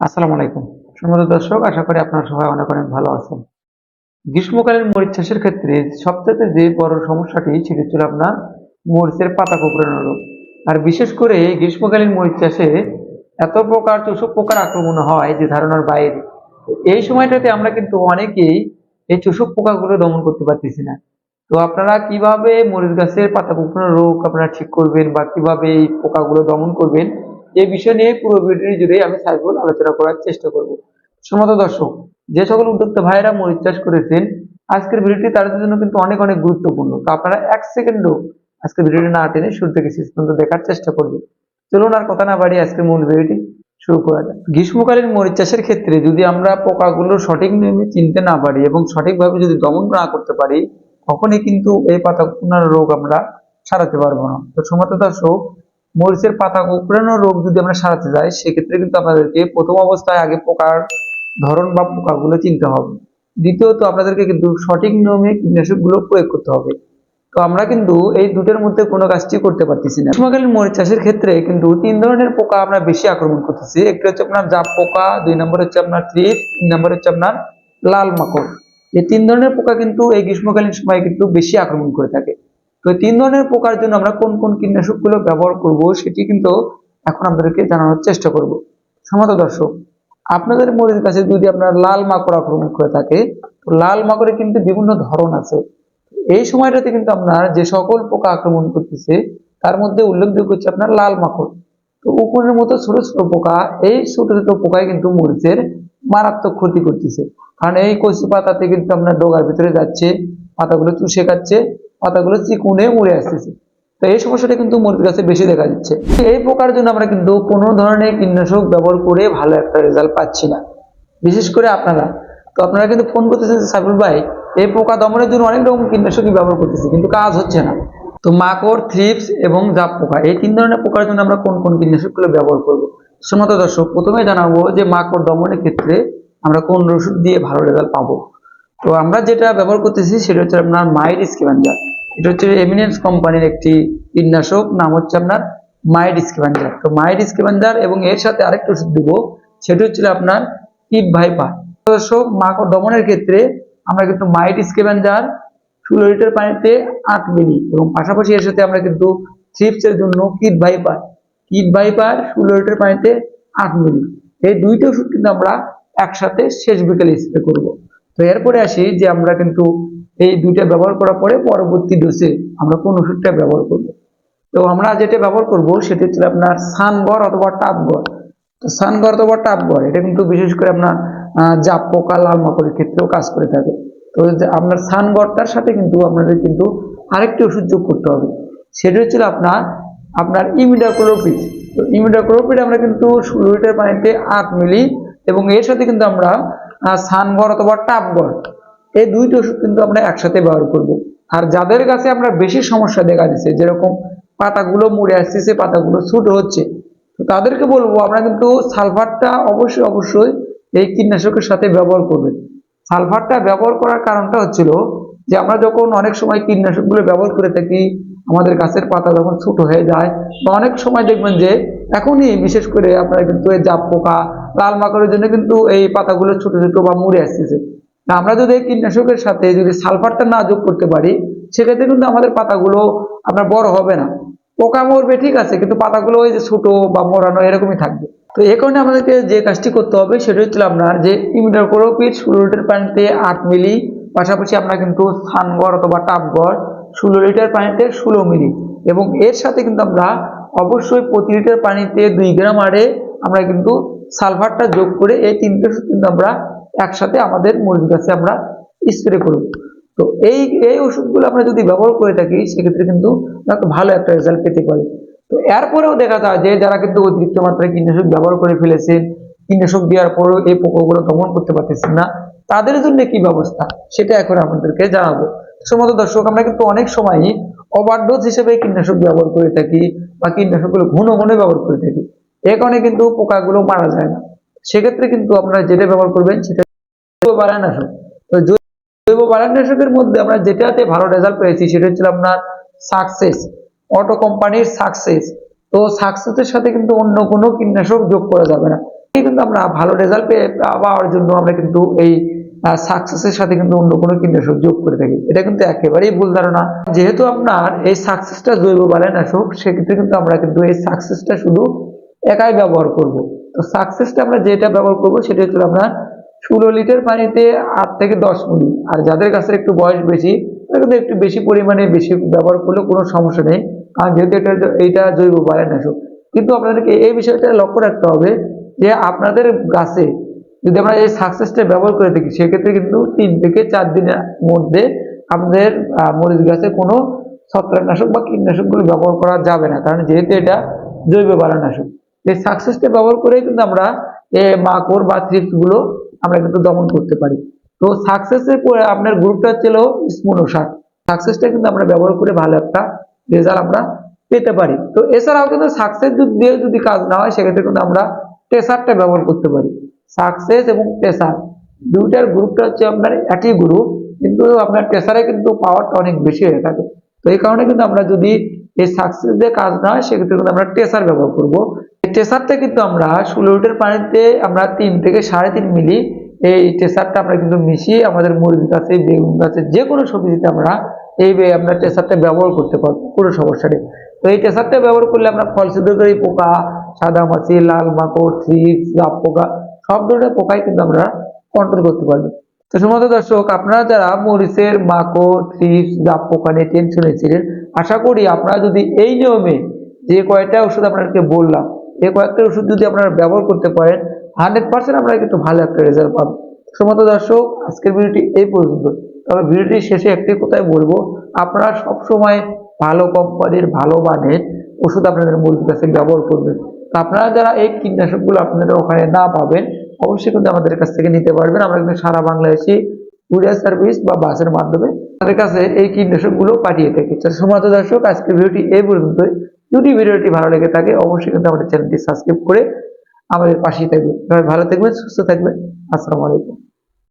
আসসালামু আলাইকুম। সম্মানিত দর্শক, আশা করি আপনারা সবাই অনেক অনেক ভালো আছেন। গ্রীষ্মকালীন মরিচ চাষের ক্ষেত্রে সবচেয়ে যে বড় সমস্যাটি, সেটি হচ্ছে আপনার মরিচের পাতা কুকড়ানো রোগ। আর বিশেষ করে গ্রীষ্মকালীন মরিচ চাষে এত প্রকার চোষক পোকার আক্রমণ হয় যে ধারণার বাইরে। এই সময়টাতে আমরা কিন্তু অনেকেই এই চোষক পোকাগুলো দমন করতে পারতেছি না। তো আপনারা কীভাবে মরিচ গাছের পাতা কুকড়ানো রোগ আপনারা ঠিক করবেন বা কীভাবে এই পোকাগুলো দমন করবেন এই বিষয় নিয়ে পুরো ভিডিও জুড়ে আমি সাইফুল আলোচনা করার চেষ্টা করব। সমত দর্শক, যে সকল উদ্যোক্তা ভাইয়েরা মরিচ চাষ করেছেন, আজকের ভিডিওটি তাদের জন্য কিন্তু অনেক অনেক গুরুত্বপূর্ণ। তো আপনারা এক সেকেন্ডও আজকের ভিডিওটি না টেনে শুরু থেকে শেষ পর্যন্ত দেখার চেষ্টা করবেন। চলুন আর কথা না বাড়িয়ে আজকের মূল ভিডিওটি শুরু করা যাক। গ্রীষ্মকালীন মরিচ চাষের ক্ষেত্রে যদি আমরা পোকাগুলো সঠিক নিয়মে চিনতে না পারি এবং সঠিকভাবে যদি দমন না করতে পারি, তখনই কিন্তু এই পাতা রোগ আমরা সারাতে পারব না। তো সমত দর্শক মরিচের পাতা কুকড়ানো রোগ যদি আমরা সারাতে যাই, সেক্ষেত্রে কিন্তু আপনাদেরকে প্রথম অবস্থায় আগে পোকার ধরন বা পোকাগুলো চিনতে হবে। দ্বিতীয়ত, আপনাদেরকে কিন্তু সঠিক নিয়মে কীটনাশকগুলো প্রয়োগ করতে হবে। তো আমরা কিন্তু এই দুটোর মধ্যে কোনো কাজটি করতে পারতেছি না। গ্রীষ্মকালীন মরিচ চাষের ক্ষেত্রে কিন্তু তিন ধরনের পোকা আমরা বেশি আক্রমণ করতেছি। একটি হচ্ছে আপনার জাপ পোকা, দুই নম্বর হচ্ছে আপনার থ্রিপ তিন নম্বর হচ্ছে আপনার লাল মাকড়। এই তিন ধরনের পোকা কিন্তু এই গ্রীষ্মকালীন সময়ে কিন্তু বেশি আক্রমণ করে থাকে। তো তিন ধরনের পোকার জন্য আমরা কোন কোন কীটনাশকগুলো ব্যবহার করব সেটি কিন্তু এখন আপনাদেরকে জানানোর চেষ্টা করব। সমাত দর্শক, আপনাদের মরিচ গাছে যদি আপনার লাল মাকড় আক্রমণ করে থাকে, তো লাল মাকড়ের কিন্তু বিভিন্ন ধরন আছে। এই সময়টাতে কিন্তু আপনার যে সকল পোকা আক্রমণ করতেছে, তার মধ্যে উল্লেখযোগ্য হচ্ছে আপনার লাল মাকড়। তো উকুনের মতো ছোট ছোট পোকা, এই ছোট ছোট পোকায় কিন্তু মরিচের মারাত্মক ক্ষতি করতেছে। কারণ এই কচি পাতাতে কিন্তু আপনার ডোগার ভিতরে যাচ্ছে, পাতাগুলো চুষে খাচ্ছে পাতাগুলো চিকুনে মুড়ে আসতেছে। তো এই সমস্যাটা কিন্তু মরিচ কাছে বেশি দেখা যাচ্ছে এই পোকার জন্য আমরা কিন্তু কোনো ধরনের কীটনাশক ব্যবহার করে ভালো একটা রেজাল্ট পাচ্ছি না। বিশেষ করে আপনারা। তো আপনারা কিন্তু ফোন করতেছেন সাইফুল ভাই, এই পোকা দমনের জন্য অনেক রকম কীটনাশকই ব্যবহার করতেছি, কিন্তু কাজ হচ্ছে না। তো মাকড়, থ্রিপস এবং জাপ পোকা, এই তিন ধরনের পোকার জন্য আমরা কোন কোন কীটনাশকগুলো ব্যবহার করব? সমত দর্শক প্রথমে জানাব যে, মাকড় দমনের ক্ষেত্রে আমরা কোন ওষুধ দিয়ে ভালো রেজাল্ট পাবো? তো আমরা যেটা ব্যবহার করতেছি, সেটা হচ্ছে আপনার মাইড স্কিভাঞ্জার এটা হচ্ছে এমিনেন্স কোম্পানির একটি কীটনাশক, নাম হচ্ছে আপনার মাইড স্কিভাঞ্জার তো মাইড স্কিভাঞ্জার এবং এর সাথে আরেকটা ওষুধ দিব, সেটা হচ্ছে আপনার কিট ভাইপার। দর্শক মাকড় দমনের ক্ষেত্রে আমরা কিন্তু মাইড স্কেভেঞ্জার ষোলো লিটার পানিতে আট মিলি এবং পাশাপাশি এর সাথে আমরা কিন্তু থ্রিপসের জন্য কিট ভাইপার। কিট ভাইপার ষোলো লিটার পানিতে আট মিলি এই দুইটা ওষুধ কিন্তু আমরা একসাথে শেষ বিকেলে স্প্রে করব। তো এরপরে আসি যে আমরা কিন্তু এই দুইটা ব্যবহার করার পরে পরবর্তী ডোসে আমরা কোন ওষুধটা ব্যবহার করব। তো আমরা যেটা ব্যবহার করব সেটা হচ্ছে আপনার সানগড় অথবা টাপগড়। তো সানগড় অথবা টাপগড়, এটা কিন্তু বিশেষ করে আপনার জাপ পোকা লাল মাকড়ের ক্ষেত্রেও কাজ করে থাকে। তো আপনার সানগড়টার সাথে কিন্তু আপনাদের কিন্তু আরেকটি ওষুধ যোগ করতে হবে। সেটা হচ্ছিল আপনার আপনার ইমিডাক্লোপিড তো ইমিডাক্লোপিড আমরা কিন্তু লিটার পানিতে আট মিলি এবং এর সাথে কিন্তু আমরা সানগড় অথবা টাপগড় এই দুইটি ওষুধ কিন্তু আমরা একসাথে ব্যবহার করব। আর যাদের কাছে আমরা বেশি সমস্যা দেখা দিচ্ছে, যেরকম পাতাগুলো মুড়ে আসতেছে, পাতাগুলো ছোট হচ্ছে, তো তাদেরকে বলব আমরা কিন্তু সালফারটা অবশ্যই অবশ্যই এই কীটনাশকের সাথে ব্যবহার করবেন। সালফারটা ব্যবহার করার কারণটা হচ্ছিল যে আমরা যখন অনেক সময় কীটনাশকগুলো ব্যবহার করে থাকি, আমাদের গাছের পাতা যখন ছোট হয়ে যায় বা অনেক সময় দেখবেন যে এখনই বিশেষ করে আপনারা কিন্তু এই জাপ পোকা লাল মাকড়ের জন্য কিন্তু এই পাতাগুলো ছোট ছোট বা মুড়ে আসতেছে। তা আমরা যদি কীটনাশকের সাথে যদি সালফারটা না যোগ করতে পারি, সেক্ষেত্রে কিন্তু আমাদের পাতাগুলো আপনার বড় হবে না। পোকা মরবে ঠিক আছে, কিন্তু পাতাগুলো ওই যে ছোটো বা মরানো এরকমই থাকবে। তো এই কারণে আমাদেরকে যে কাজটি করতে হবে, সেটা হচ্ছে আপনার যে ইমিডাক্লোপিড ষোলো লিটার পানিতে আট মিলি, পাশাপাশি আমরা কিন্তু সানগড় অথবা টাপগড় ষোলো লিটার পানিতে ষোলো মিলি। এবং এর সাথে কিন্তু আমরা অবশ্যই প্রতি লিটার পানিতে দুই গ্রাম আরে আমরা কিন্তু সালফারটা যোগ করে এই তিনটে কিন্তু আমরা একসাথে আমাদের মরিচ গাছে আমরা স্প্রে করব। তো এই এই ওষুধগুলো আমরা যদি ব্যবহার করে থাকি, সেক্ষেত্রে কিন্তু ভালো একটা রেজাল্ট পেতে পারি। তো এরপরেও দেখা যায় যে যারা কিন্তু অতিরিক্ত মাত্রায় কীটনাশক ব্যবহার করে ফেলেছেন, কীটনাশক দেওয়ার পরেও এই পোকাগুলো দমন করতে পারতেছেন না, তাদের জন্য কি ব্যবস্থা? সেটা এখন আপনাদেরকে জানাব। সমস্ত দর্শক, আমরা কিন্তু অনেক সময়ই ওভারডোজ হিসেবে কীটনাশক ব্যবহার করে থাকি বা কীটনাশকগুলো ঘন ঘন ব্যবহার করে থাকি। এ কারণে কিন্তু পোকাগুলো মারা যায় না। সেক্ষেত্রে কিন্তু আপনারা যেটা ব্যবহার করবেন সেটা জৈব বারানাশক তো জৈব বারানাশকের মধ্যে আমরা যেটাতে ভালো রেজাল্ট পেয়েছি সেটা হচ্ছে আপনার সাকসেস অটো কোম্পানির সাকসেস তো সাকসেসের সাথে কিন্তু অন্য কোনো কীটনাশক যোগ করা যাবে না। কিন্তু আমরা ভালো রেজাল্ট পাওয়ার জন্য আমরা কিন্তু এই সাকসেসের সাথে কিন্তু অন্য কোনো কীটনাশক যোগ করে থাকি। এটা কিন্তু একেবারেই ভুল ধারণা। যেহেতু আপনার এই সাকসেসটা জৈব সেক্ষেত্রে কিন্তু আমরা কিন্তু এই সাকসেসটা শুধু একাই ব্যবহার করব। তো সাকসেসটা আমরা যেটা ব্যবহার করব সেটা হচ্ছে আপনার ষোলো লিটার পানিতে আট থেকে দশ মিলি আর যাদের কাছে একটু বয়স বেশি, তারা কিন্তু একটু বেশি পরিমাণে বেশি ব্যবহার করলে কোনো সমস্যা নেই। কারণ যেহেতু এটা এইটা জৈব বালাইনাশক। কিন্তু আপনাদেরকে এই বিষয়টা লক্ষ্য রাখতে হবে যে আপনাদের গাছে যদি আমরা এই সাকসেসটা ব্যবহার করে থাকি, সেক্ষেত্রে কিন্তু তিন থেকে চার দিনের মধ্যে আমাদের মরিচ গাছে কোনো ছত্রাকনাশক বা কীটনাশকগুলো ব্যবহার করা যাবে না। কারণ যেহেতু এটা জৈব বালানাশক এই সাকসেসটা ব্যবহার করেই কিন্তু আমরা এই মাকড় বা থ্রিপসগুলো আমরা কিন্তু দমন করতে পারি। তো সাকসেসের পরে আপনার গ্রুপটা ছিল স্মোনোসাট সাকসেসটা কিন্তু আমরা ব্যবহার করে ভালো একটা রেজাল্ট আমরা পেতে পারি। তো এছাড়াও কিন্তু সাকসেস দিয়ে যদি কাজ না হয়, সেক্ষেত্রে কিন্তু আমরা টেসারটা ব্যবহার করতে পারি। সাকসেস এবং টেসার দুইটার গ্রুপটা হচ্ছে আপনার একই গ্রুপ কিন্তু আপনার টেসারে কিন্তু পাওয়ারটা অনেক বেশি হয়ে থাকে। তো এই কারণে কিন্তু আমরা যদি এই সাকসেস দিয়ে কাজ না হয়, সেক্ষেত্রে কিন্তু আমরা টেসার ব্যবহার করব। টেসারটা কিন্তু আমরা ষোলো লিটার পানিতে আমরা তিন থেকে সাড়ে তিন মিলি এই টেসারটা আমরা কিন্তু মিশিয়ে আমাদের মুরগি গাছে বেগুন গাছে যে কোনো সবজিতে আমরা এই আমরা টেসারটা ব্যবহার করতে পারব, কোনো সমস্যা নেই। তো এই টেসারটা ব্যবহার করলে আমরা ফল সিদ্ধকারী পোকা, সাদা মাছি, লাল মাকড়, থ্রিপস জাপ পোকা, সব ধরনের পোকাই কিন্তু আমরা কন্ট্রোল করতে পারব। তো সমস্ত দর্শক, আপনারা যারা মরিচের মাকড়, থ্রিপস জাপ পোকা নিয়ে টেনশন হয়েছিলেন আশা করি আপনারা যদি এই নিয়মে যে কয়েকটা ওষুধ আপনাদেরকে বললাম এই কয়েকটা ওষুধ যদি আপনারা ব্যবহার করতে পারেন হান্ড্রেড পার্সেন্ট আপনারা কিন্তু ভালো একটা রেজাল্ট পাবেন সমস্ত দর্শক, আজকের ভিডিওটি এই পর্যন্ত। তবে ভিডিওটির শেষে একটি কথাই বলব, আপনারা সবসময় ভালো কোম্পানির ভালো মানের ওষুধ আপনাদের মুরগির কাছে ব্যবহার করবেন। আপনারা যারা এই কীটনাশকগুলো আপনাদের ওখানে না পাবেন, অবশ্যই কিন্তু আমাদের কাছ থেকে নিতে পারবেন। আমরা কিন্তু সারা বাংলাদেশে কুরিয়ার সার্ভিস বা বাসের মাধ্যমে তাদের কাছে এই কীটনাশকগুলো পাঠিয়ে থাকি। সমস্ত দর্শক, আজকের ভিডিওটি এই পর্যন্তই। যদি ভিডিওটি ভালো লেগে থাকে, অবশ্যই কিন্তু আমাদের চ্যানেলটি সাবস্ক্রাইব করে আমাদের পাশেই থাকবে ভালো থাকবেন, সুস্থ থাকবেন। আসসালামু আলাইকুম।